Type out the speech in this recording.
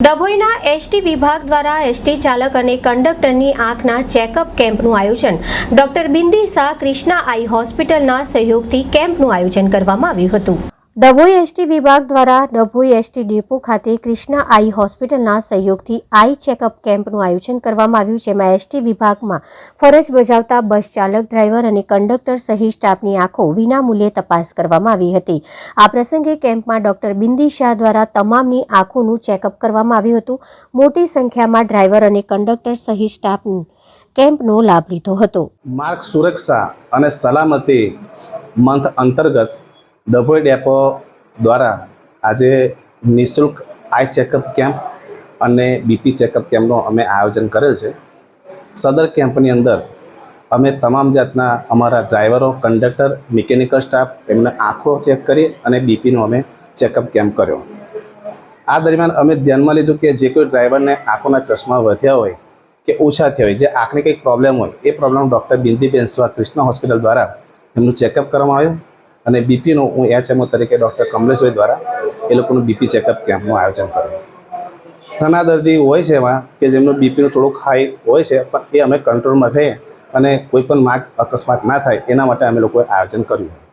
ડભોઈના ST વિભાગ દ્વારા ST ચાલક અને કંડક્ટરની આંખના ચેકઅપ કેમ્પનું આયોજન. ડોક્ટર બિંદી શાહ ક્રિષ્ના આઈ હોસ્પિટલના સહયોગથી કેમ્પનું આયોજન કરવામાં આવ્યું હતું. ડભોઈ એસટી વિભાગ દ્વારા ડભોઈ એસટી ડેપો ખાતે ક્રિષ્ના આઈ હોસ્પિટલના સહયોગથી આઈ ચેકઅપ કેમ્પનું આયોજન કરવામાં આવ્યું, જેમાં એસટી વિભાગમાં ફરજ બજાવતા બસ ચાલક, ડ્રાઈવર અને કંડક્ટર સહિત સ્ટાફની આંખો વિનામૂલ્યે તપાસ કરવામાં આવી હતી. આ પ્રસંગે કેમ્પમાં ડોક્ટર બિંદી શાહ દ્વારા તમામની આંખોનું ચેકઅપ કરવામાં આવ્યું હતું. મોટી સંખ્યામાં ડ્રાઈવર અને કંડક્ટર સહિત સ્ટાફ કેમ્પનો લાભ લીધો હતો. માર્ગ સુરક્ષા અને સલામતી મંથ અંતર્ગત ડભોઈ ડેપો દ્વારા આજે નિઃશુલ્ક આઈ ચેકઅપ કેમ્પ અને બીપી ચેકઅપ કેમ્પનું અમે આયોજન કરેલ છે. સદર કેમ્પની અંદર અમે તમામ જાતના અમારા ડ્રાઈવરો, કંડક્ટર, મિકેનિકલ સ્ટાફ, એમને આંખો ચેક કરી અને બીપીનો અમે ચેકઅપ કેમ્પ કર્યો. આ દરમિયાન અમે ધ્યાનમાં લીધું કે જે કોઈ ડ્રાઈવરને આંખોના ચશ્મા વધ્યા હોય કે ઓછા થયા હોય, જે આંખની કંઈક પ્રોબ્લેમ હોય, એ પ્રોબ્લેમ ડૉક્ટર બિંદીબેન સ્વા કૃષ્ણ હોસ્પિટલ દ્વારા એમનું ચેકઅપ કરવામાં આવ્યું. અને બીપીનો હું એચએમઓ તરીકે ડૉક્ટર કમલેશભાઈ દ્વારા એ લોકોનું બીપી ચેકઅપ કેમ્પનું આયોજન કર્યું. ઘણા દર્દી હોય છે એમાં કે જેમનું બીપીનું થોડુંક હાઈ હોય છે, પણ એ અમે કંટ્રોલમાં રહીએ અને કોઈ પણ માર્ગ અકસ્માત ના થાય એના માટે અમે લોકોએ આયોજન કર્યું.